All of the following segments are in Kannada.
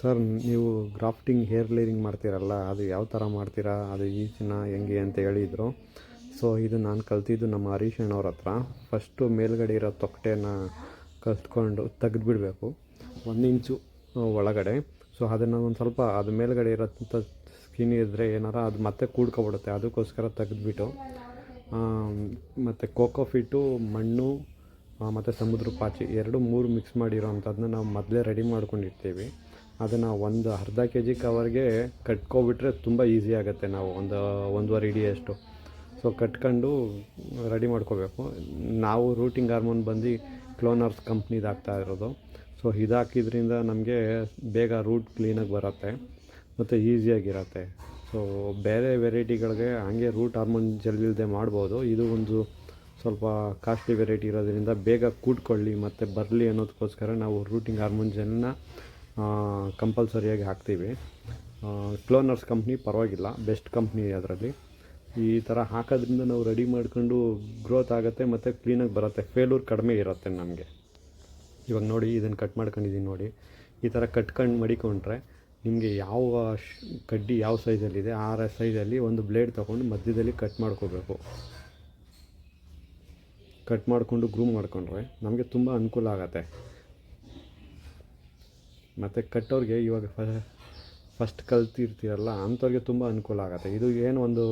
ಸರ್, ನೀವು ಗ್ರಾಫ್ಟಿಂಗ್, ಹೇರ್ ಲೇರಿಂಗ್ ಮಾಡ್ತೀರಲ್ಲ, ಅದು ಯಾವ ಥರ ಮಾಡ್ತೀರಾ, ಅದು ಈಚಿನ ಹೆಂಗೆ ಅಂತ ಹೇಳಿದರು. ಸೊ, ಇದು ನಾನು ಕಲ್ತಿದ್ದು ನಮ್ಮ ಹರೀಶ್ ಅಣ್ಣವ್ರ ಹತ್ರ. ಫಸ್ಟು ಮೇಲ್ಗಡೆ ಇರೋ ತೊಕ್ಟೆನ ಕಲ್ತ್ಕೊಂಡು ತೆಗೆದುಬಿಡಬೇಕು, ಒಂದು ಇಂಚು ಒಳಗಡೆ. ಸೊ, ಅದನ್ನು ಒಂದು ಸ್ವಲ್ಪ ಅದು ಮೇಲ್ಗಡೆ ಇರೋಂಥ ಸ್ಕಿನ್ ಇದ್ದರೆ ಏನಾರ ಅದು ಮತ್ತೆ ಕೂಡ್ಕೊಬಿಡುತ್ತೆ, ಅದಕ್ಕೋಸ್ಕರ ತೆಗೆದುಬಿಟ್ಟು ಮತ್ತು ಕೋಕೋ ಫಿಟ್ಟು, ಮಣ್ಣು ಮತ್ತು ಸಮುದ್ರ ಪಾಚಿ, ಎರಡು, ಮೂರು ಮಿಕ್ಸ್ ಮಾಡಿರೋ ಅಂಥದ್ದನ್ನ ನಾವು ಮೊದಲೇ ರೆಡಿ ಮಾಡ್ಕೊಂಡಿರ್ತೀವಿ. ಅದನ್ನು ಒಂದು ಅರ್ಧ ಕೆ ಜಿ ಕವರ್ಗೆ ಕಟ್ಕೊಬಿಟ್ರೆ ತುಂಬ ಈಸಿ ಆಗುತ್ತೆ ನಾವು, ಒಂದು, ಒಂದೂವರೆ ಇಡಿಯಷ್ಟು ಸೊ ಕಟ್ಕೊಂಡು ರೆಡಿ ಮಾಡ್ಕೋಬೇಕು. ನಾವು ರೂಟಿಂಗ್ ಹಾರ್ಮೋನ್ ಬಂದು ಕ್ಲೋನರ್ಸ್ ಕಂಪ್ನಿದು ಹಾಕ್ತಾ ಇರೋದು. ಸೊ ಇದಾಕಿದ್ರಿಂದ ನಮಗೆ ಬೇಗ ರೂಟ್ ಕ್ಲೀನಾಗಿ ಬರುತ್ತೆ ಮತ್ತು ಈಸಿಯಾಗಿರತ್ತೆ ಸೊ ಬೇರೆ ವೆರೈಟಿಗಳಿಗೆ ಹಂಗೆ ರೂಟ್ ಹಾರ್ಮೋನ್ ಜಲ್ದಿಲ್ಲದೆ ಮಾಡ್ಬೋದು. ಇದು ಒಂದು ಸ್ವಲ್ಪ ಕಾಸ್ಟ್ಲಿ ವೆರೈಟಿ ಇರೋದ್ರಿಂದ ಬೇಗ ಕೂಡ್ಕೊಳ್ಳಿ ಮತ್ತು ಬರಲಿ ಅನ್ನೋದಕ್ಕೋಸ್ಕರ ನಾವು ರೂಟಿಂಗ್ ಹಾರ್ಮೋನ್ ಜೆಲ್ನ ಕಂಪಲ್ಸರಿಯಾಗಿ ಹಾಕ್ತೀವಿ. ಕ್ಲೋನರ್ಸ್ ಕಂಪ್ನಿ ಪರವಾಗಿಲ್ಲ ಬೆಸ್ಟ್ ಕಂಪ್ನಿ ಅದರಲ್ಲಿ. ಈ ಥರ ಹಾಕೋದ್ರಿಂದ ನಾವು ರೆಡಿ ಮಾಡ್ಕೊಂಡು ಗ್ರೋತ್ ಆಗುತ್ತೆ ಮತ್ತು ಕ್ಲೀನಾಗಿ ಬರುತ್ತೆ. ಫೇಲೂರ್ ಕಡಿಮೆ ಇರುತ್ತೆ ನಮಗೆ. ಇವಾಗ ನೋಡಿ ಇದನ್ನು ಕಟ್ ಮಾಡ್ಕೊಂಡಿದ್ದೀನಿ ನೋಡಿ. ಈ ಥರ ಕಟ್ಕೊಂಡು ಮಡಿಕೊಂಡ್ರೆ ನಿಮಗೆ ಯಾವ ಕಡ್ಡಿ ಯಾವ ಸೈಜಲ್ಲಿದೆ ಆ ಸೈಜಲ್ಲಿ ಒಂದು ಬ್ಲೇಡ್ ತೊಗೊಂಡು ಮಧ್ಯದಲ್ಲಿ ಕಟ್ ಮಾಡ್ಕೋಬೇಕು. ಕಟ್ ಮಾಡಿಕೊಂಡು ಗ್ರೂಮ್ ಮಾಡಿಕೊಂಡ್ರೆ ನಮಗೆ ತುಂಬ ಅನುಕೂಲ ಆಗತ್ತೆ. ಮತ್ತು ಕಟ್ಟೋರಿಗೆ ಇವಾಗ ಫ ಫಸ್ಟ್ ಕಲ್ತಿರ್ತೀರಲ್ಲ, ಅಂಥವ್ರಿಗೆ ತುಂಬ ಅನುಕೂಲ ಆಗುತ್ತೆ. ಇದು ಏನು ಒಂದು,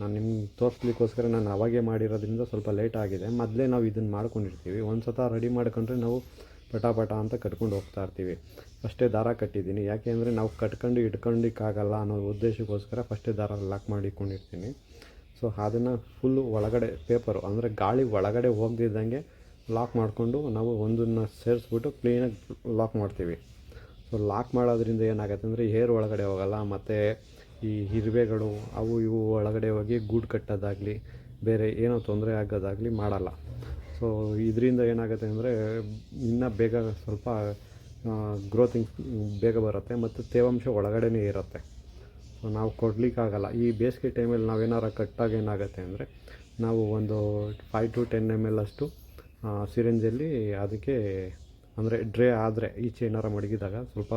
ನಾನು ನಿಮ್ಗೆ ತೋರಿಸ್ಲಿಕ್ಕೋಸ್ಕರ ನಾನು ಅವಾಗೇ ಮಾಡಿರೋದ್ರಿಂದ ಸ್ವಲ್ಪ ಲೇಟ್ ಆಗಿದೆ. ಮೊದಲೇ ನಾವು ಇದನ್ನು ಮಾಡ್ಕೊಂಡಿರ್ತೀವಿ. ಒಂದು ಸತ ರೆಡಿ ಮಾಡ್ಕೊಂಡ್ರೆ ನಾವು ಪಟ ಪಟ ಅಂತ ಕಟ್ಕೊಂಡು ಹೋಗ್ತಾ ಇರ್ತೀವಿ. ಫಸ್ಟೇ ದಾರ ಕಟ್ಟಿದ್ದೀನಿ. ಯಾಕೆ ಅಂದರೆ ನಾವು ಕಟ್ಕೊಂಡು ಇಟ್ಕೊಂಡಿಕ್ಕಾಗಲ್ಲ ಅನ್ನೋ ಉದ್ದೇಶಕ್ಕೋಸ್ಕರ ಫಸ್ಟೇ ದಾರ ಲಾಕ್ ಮಾಡಿಕೊಂಡಿರ್ತೀನಿ. ಸೊ ಅದನ್ನು ಫುಲ್ಲು ಒಳಗಡೆ ಪೇಪರು ಅಂದರೆ ಗಾಳಿ ಒಳಗಡೆ ಹೋಗ್ದಿದ್ದಂಗೆ ಲಾಕ್ ಮಾಡಿಕೊಂಡು ನಾವು ಒಂದನ್ನು ಸೇರಿಸ್ಬಿಟ್ಟು ಕ್ಲೀನಾಗಿ ಲಾಕ್ ಮಾಡ್ತೀವಿ. ಸೊ ಲಾಕ್ ಮಾಡೋದ್ರಿಂದ ಏನಾಗುತ್ತೆ ಅಂದರೆ ಏರ್ ಒಳಗಡೆ ಹೋಗಲ್ಲ, ಮತ್ತು ಈ ಇರುವೆಗಳು ಅವು ಇವು ಒಳಗಡೆ ಹೋಗಿ ಗೂಡು ಕಟ್ಟೋದಾಗಲಿ, ಬೇರೆ ಏನೋ ತೊಂದರೆ ಆಗೋದಾಗಲಿ ಮಾಡಲ್ಲ. ಸೊ ಇದರಿಂದ ಏನಾಗುತ್ತೆ ಅಂದರೆ ಇನ್ನೂ ಬೇಗ ಸ್ವಲ್ಪ ಗ್ರೋತಿಂಗ್ ಬೇಗ ಬರುತ್ತೆ, ಮತ್ತು ತೇವಾಂಶ ಒಳಗಡೆನೇ ಇರುತ್ತೆ. ಸೊ ನಾವು ಕೊಡಲಿಕ್ಕಾಗಲ್ಲ. ಈ ಬೇಸಿಗೆ ಟೈಮಲ್ಲಿ ನಾವೇನಾರ ಕಟ್ಟಾಗ ಏನಾಗುತ್ತೆ ಅಂದರೆ ನಾವು ಒಂದು five to ten M L ಅಷ್ಟು ಸಿರಿಂಜಲ್ಲಿ ಅದಕ್ಕೆ ಅಂದರೆ ಡ್ರೇ ಆದರೆ ಈಚೆ ಏನಾರು ಮಡಗಿದಾಗ ಸ್ವಲ್ಪ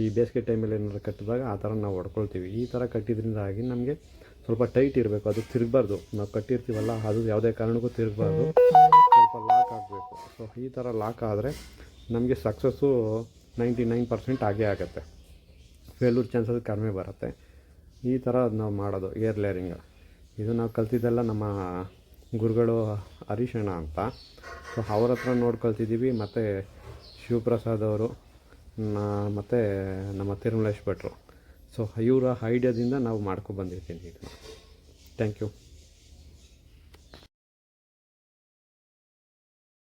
ಈ ಬೇಸಿಗೆ ಟೈಮಲ್ಲಿ ಏನಾರು ಕಟ್ಟಿದಾಗ ಆ ಥರ ನಾವು ಹೊಡ್ಕೊಳ್ತೀವಿ. ಈ ಥರ ಕಟ್ಟಿದ್ರಿಂದಾಗಿ ನಮಗೆ ಸ್ವಲ್ಪ ಟೈಟ್ ಇರಬೇಕು. ಅದು ತಿರುಗಬಾರ್ದು. ನಾವು ಕಟ್ಟಿರ್ತೀವಲ್ಲ, ಅದು ಯಾವುದೇ ಕಾರಣಕ್ಕೂ ತಿರುಗಬಾರ್ದು. ಸ್ವಲ್ಪ ಲಾಕ್ ಆಗಬೇಕು ಸೊ ಈ ಥರ ಲಾಕ್ ಆದರೆ ನಮಗೆ ಸಕ್ಸಸ್ಸು ನೈಂಟಿ ನೈನ್ ಪರ್ಸೆಂಟ್ ಆಗೇ ಆಗುತ್ತೆ. ಫೇಲ್ಯೂರ್ ಚಾನ್ಸಸ್ ಕಡಿಮೆ ಬರುತ್ತೆ. ಈ ಥರ ನಾವು ಮಾಡೋದು ಏರ್ ಲೇರಿಂಗ್ ಇದು ನಾವು ಕಲ್ತಿದ್ದೆಲ್ಲ ನಮ್ಮ ಗುರುಗಳು ಹರೀಶಣ್ಣ ಅಂತ. ಸೊ ಅವ್ರ ಹತ್ರ ನೋಡ್ಕೊಳ್ತಿದ್ದೀವಿ ಮತ್ತು ಶಿವಪ್ರಸಾದ್ ಅವರು ಮತ್ತು ನಮ್ಮ ತಿರುಮಲೇಶ್ ಭಟ್ರು. ಸೊ ಇವರ ಐಡಿಯಾದಿಂದ ನಾವು ಮಾಡ್ಕೊಬಂದಿರ್ತೀನಿ ಇದು ಥ್ಯಾಂಕ್ ಯು